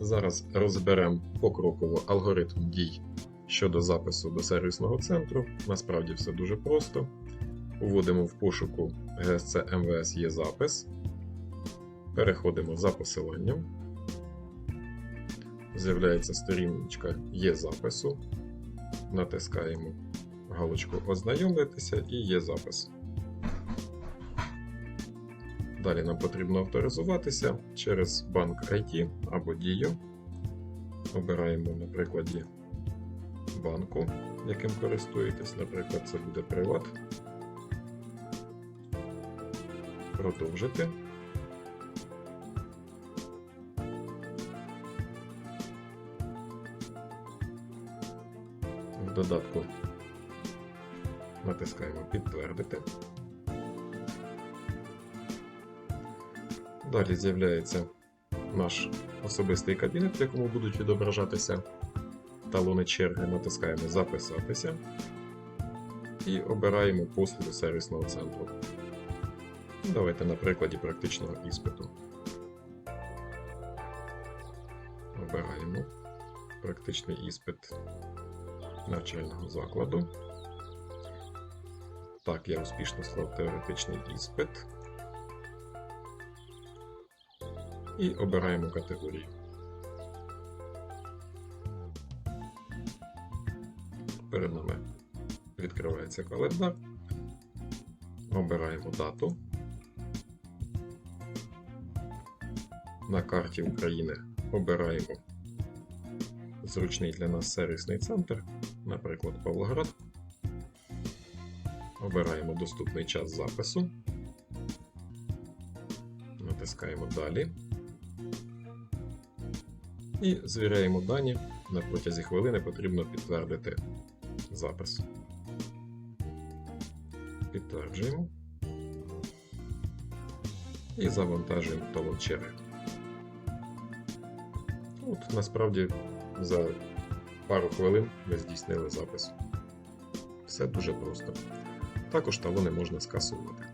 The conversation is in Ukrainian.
Зараз розберемо покроково алгоритм дій щодо запису до сервісного центру. Насправді все дуже просто. Вводимо в пошуку ГСЦ МВС є запис. Переходимо за посиланням. З'являється сторіночка є запису. Натискаємо галочку Ознайомитися і є запис. Далі нам потрібно авторизуватися через банк IT або Дію. Обираємо на прикладі банку, яким користуєтесь. Наприклад, це буде Приват. Продовжити. В додатку натискаємо Підтвердити. Далі з'являється наш особистий кабінет, в якому будуть відображатися талони черги. Натискаємо Записатися і обираємо послуги сервісного центру. Давайте на прикладі практичного іспиту. Обираємо практичний іспит навчального закладу. Так, я успішно склав теоретичний іспит. І обираємо категорію. Перед нами відкривається календар. Обираємо дату. На карті України обираємо зручний для нас сервісний центр, наприклад, Павлоград. Обираємо доступний час запису. Натискаємо Далі. І звіряємо дані. На протязі хвилини потрібно підтвердити запис. Підтверджуємо. І завантажуємо талон черги. От насправді за пару хвилин ми здійснили запис. Все дуже просто. Також талони можна скасувати.